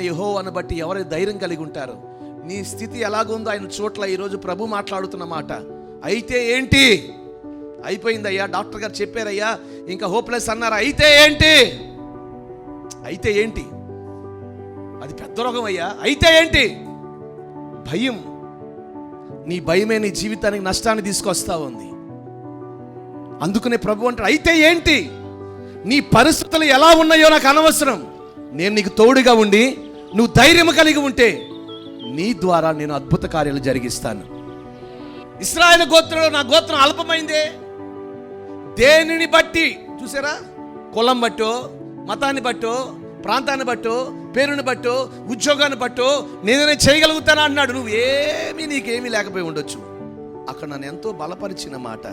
యహోవాను బట్టి ఎవరి ధైర్యం కలిగి ఉంటారు? నీ స్థితి ఎలాగుందో ఆయన చోట్ల ఈరోజు ప్రభు మాట్లాడుతున్న మాట. అయితే ఏంటి? అయిపోయిందయ్యా డాక్టర్ గారు చెప్పారయ్యా ఇంకా హోప్లెస్ అన్నారు. అయితే ఏంటి? అయితే ఏంటి? అది పెద్ద రోగం అయ్యా. అయితే ఏంటి? భయం. నీ భయమే నీ జీవితానికి నష్టాన్ని తీసుకొస్తా ఉంది. అందుకనే ప్రభు అంటాడు అయితే ఏంటి? నీ పరిస్థితులు ఎలా ఉన్నాయో నాకు అనవసరం. నేను నీకు తోడుగా ఉండి నువ్వు ధైర్యం కలిగి ఉంటే నీ ద్వారా నేను అద్భుత కార్యాలు జరిగిస్తాను. ఇస్రాయల్ గోత్రంలో నా గోత్రం అల్పమైందే. దేనిని బట్టి? చూసారా? కులం బట్టో మతాన్ని బట్టో ప్రాంతాన్ని బట్టో పేరుని బట్టో ఉద్యోగాన్ని బట్టో నేనే చేయగలుగుతానా అన్నాడు. నువ్వు ఏమీ నీకేమీ లేకపోయి ఉండొచ్చు. అక్కడ నన్ను ఎంతో బలపరిచిన మాట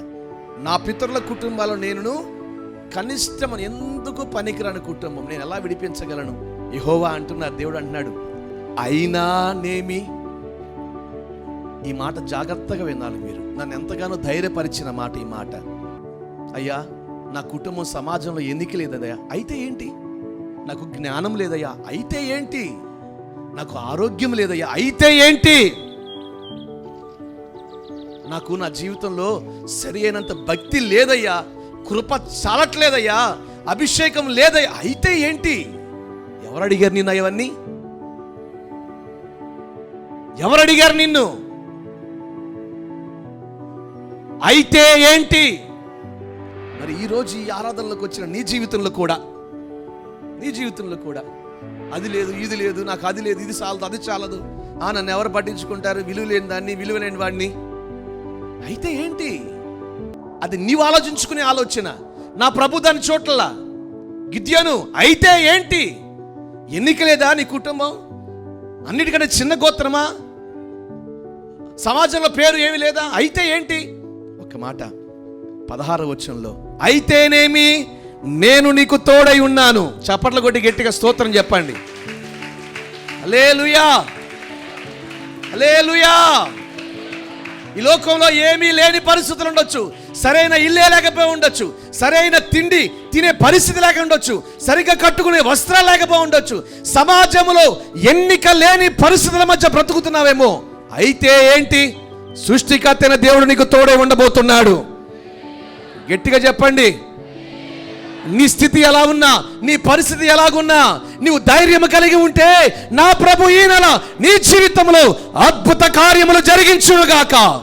నా పితరుల కుటుంబాలు నేను కనిష్టం ఎందుకు పనికిరాని కుటుంబం? నేను ఎలా విడిపించగలను? యహోవా అంటున్నారు దేవుడు అంటున్నాడు అయినా నేమి? ఈ మాట జాగ్రత్తగా వినాలి మీరు. నన్ను ఎంతగానో ధైర్యపరిచిన మాట ఈ మాట. అయ్యా నా కుటుంబం సమాజంలో ఎన్నిక లేదయ్యా. అయితే ఏంటి? నాకు జ్ఞానం లేదయ్యా. అయితే ఏంటి? నాకు ఆరోగ్యం లేదయ్యా. అయితే ఏంటి? నాకు నా జీవితంలో సరి అయినంత భక్తి లేదయ్యా. కృప చాలట్లేదయ్యా అభిషేకం లేదయ్యా. అయితే ఏంటి? ఎవరు అడిగారు నిన్ను అవన్నీ? ఎవరు అడిగారు నిన్ను? అయితే ఏంటి? మరి ఈరోజు ఈ ఆరాధనలోకి వచ్చిన నీ జీవితంలో కూడా నీ జీవితంలో కూడా అది లేదు ఇది లేదు నాకు అది లేదు ఇది చాలదు అది చాలదు. ఆ నన్ను ఎవరు పట్టించుకుంటారు? విలువ లేని దాన్ని విలువ లేని వాడిని. అయితే ఏంటి? అది నీవు ఆలోచించుకునే ఆలోచన. నా ప్రభు దాని చోట్ల. గిద్యను అయితే ఏంటి? ఎన్నిక లేదా నీ కుటుంబం? అన్నిటికంటే చిన్న గోత్రమా? సమాజంలో పేరు ఏమి లేదా? అయితే ఏంటి? ఒక మాట. పదహార వచనంలో అయితేనేమి నేను నీకు తోడై ఉన్నాను. చప్పట్ల కొట్టి గట్టిగా స్తోత్రం చెప్పండి. అలే లుయా అలే లుయా ఈ లోకంలో ఏమీ లేని పరిస్థితులు ఉండొచ్చు. సరైన ఇల్లే లేకపోయి ఉండొచ్చు. సరైన తిండి తినే పరిస్థితి లేక ఉండొచ్చు. సరిగ్గా కట్టుకునే వస్త్రాలు లేకపోయి ఉండొచ్చు. సమాజంలో ఎన్నిక లేని పరిస్థితుల మధ్య బ్రతుకుతున్నావేమో. అయితే ఏంటి? సృష్టికర్తైన దేవుడు నీకు తోడే ఉండబోతున్నాడు. గట్టిగా చెప్పండి. నీ స్థితి ఎలా ఉన్నా నీ పరిస్థితి ఎలాగున్నా నీవు ధైర్యం కలిగి ఉంటే నా ప్రభు ఈ నెల నీ జీవితంలో అద్భుత కార్యములు జరిగించునుగాక.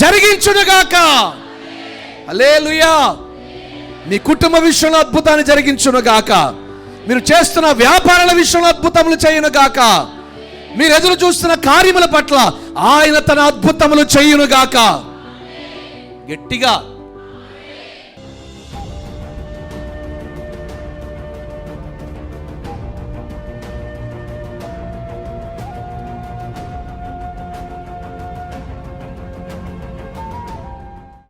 జరిగించునుగాక. అలేలుయా మీ కుటుంబ విషయంలో అద్భుతాన్ని జరిగించునుగాక. మీరు చేస్తున్న వ్యాపారాల విషయంలో అద్భుతములు చేయునుగాక. మీరు ఎదురు చూస్తున్న కార్యముల పట్ల ఆయన తన అద్భుతములు చేయునుగాక. గట్టిగా